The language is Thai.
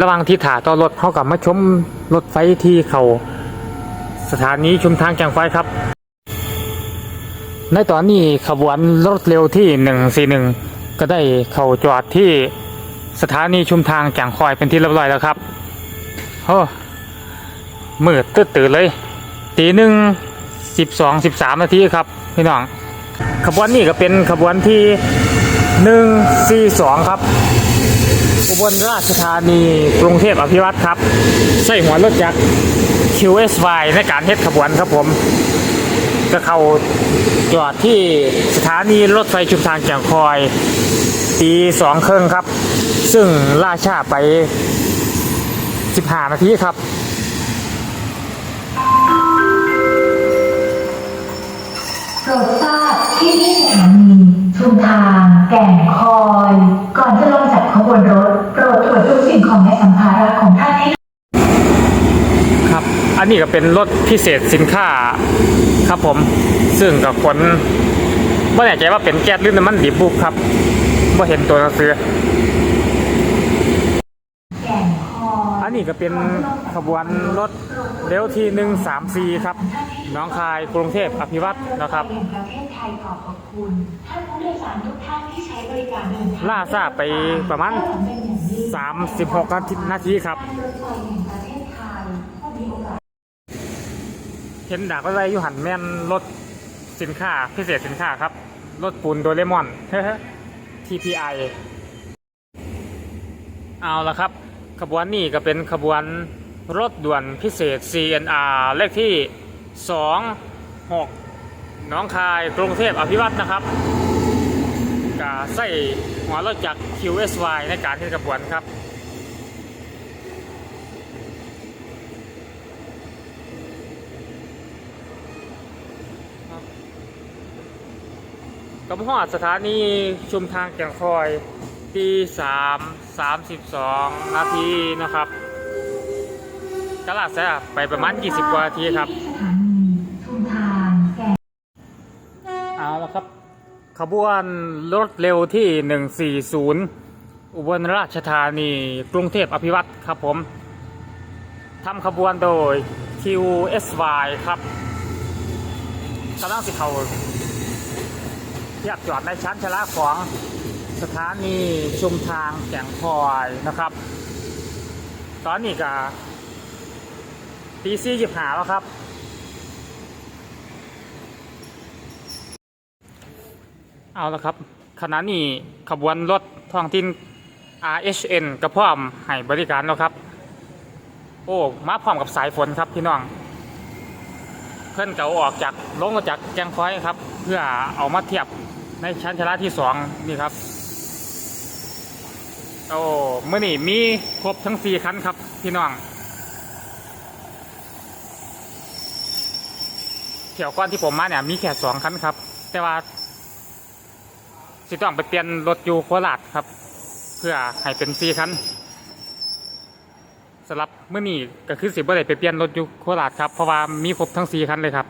ระหว่างที่ถาต่อรถเขากับมาชมรถไฟที่เขาสถานีชุมทางแกงไฟครับ ในตอนนี้ขบวนรถเร็วที่ 141 ก็ได้เข้าจอดที่สถานีชุมทางแกงคอยเป็นที่เรียบร้อยแล้วครับโอ้มืดตื้อตื่นเลยตีหนึ่งสิบสองสิบสามนาทีครับพี่น้อง ขบวนนี้ก็เป็นขบวนที่หนึ่งสี่สองครับ อุบลราชธานีกรุงเทพอภิวัตครับ ใส่หัวรถจักร QSY ในการเฮ็ดขบวนครับผม จะเข้าจอดที่สถานีรถไฟชุมทางแก่งคอยตีสองครึ่งครับ ซึ่งล่าช้าไป 15 นาทีครับโปรดทราบที่นี่สถานีชุมทางแก่งคอย บวนรถโปรดตรวจทุกสิ่งของและสัมภาระของท่านให้ครับ อันนี้ก็เป็นรถพิเศษสินค้าครับผม ซึ่งกับคนไม่แน่ใจว่าเป็นแก๊สหรือน้ำมันดิบบุกครับไม่เห็นตัวหนังสืออันนี้ก็เป็นขบวนรถเร็วที่หนึ่งสามสี่ครับ น้องคายกรุงเทพอภิวัตรนะครับแห่งประเทศไทยขอบพระคุณท่านผู้โดยสารทุกท่านที่ใช้บริการเดินทางล่าทราบไปประมาณเป็นอย่างยิ่ง36นาทีนาทีครับรถไฟแห่งประเทศไทยมีโอกาสเห็นดักอะไรอยู่หันแม่นรถสินค้าพิเศษสินค้าครับรถปูนโดเรมอน TPI เอาละครับ ขบวนนี้ก็เป็นขบวนรถด่วนพิเศษ CNR เลขที่ 26หน้องคายกรุงเทพอภิวัตนะครับกาใส่หัวรถจาก QSY ในการเที่ขบวนครับกำหอดสถานีชุมทางแก่งคอยตีสามสามสิบสองนาทีนะครับกะลาดแซ่ไปประมาณ 20 กว่านาทีครับ สถานีชุมทางแก่ง เอาละครับ ขบวนรถเร็วที่ 140 อุบลราชธานี กรุงเทพอภิวัตรครับผมทำขบวนโดย QSY ครับกำลังสิเขาเทียบจอดในชั้นชลาของสถานีชุมทางแก่งคอยนะครับ ตอนนี้ก็ตีสี่ยิบหาแล้วครับ เอาละครับขณะนี้ขบวนรถท้องถิ่น RHN กระพร้อมให้บริการแล้วครับ โอ้ มาพร้อมกับสายฝนครับพี่น้อง เพื่อนเก่าออกจากลงมาจากแกงคอยครับ เพื่อเอามาเทียบในชั้นชลาที่สองนี่ครับ โอ้เมื่อนี้มีครบทั้งสี่คันครับพี่น้องเที่ยวก้อนที่ผมมาเนี่ยมีแค่สองคันครับ แต่ว่า สิต้องไปเปลี่ยนรถอยู่โคราชครับ เพื่อให้เป็นสี่คันสำหรับเมื่อนี้ก็คือสิบ่ได้ไปเปลี่ยนรถอยู่โคราชครับเพราะว่ามีครบทั้งสี่คันเลยครับ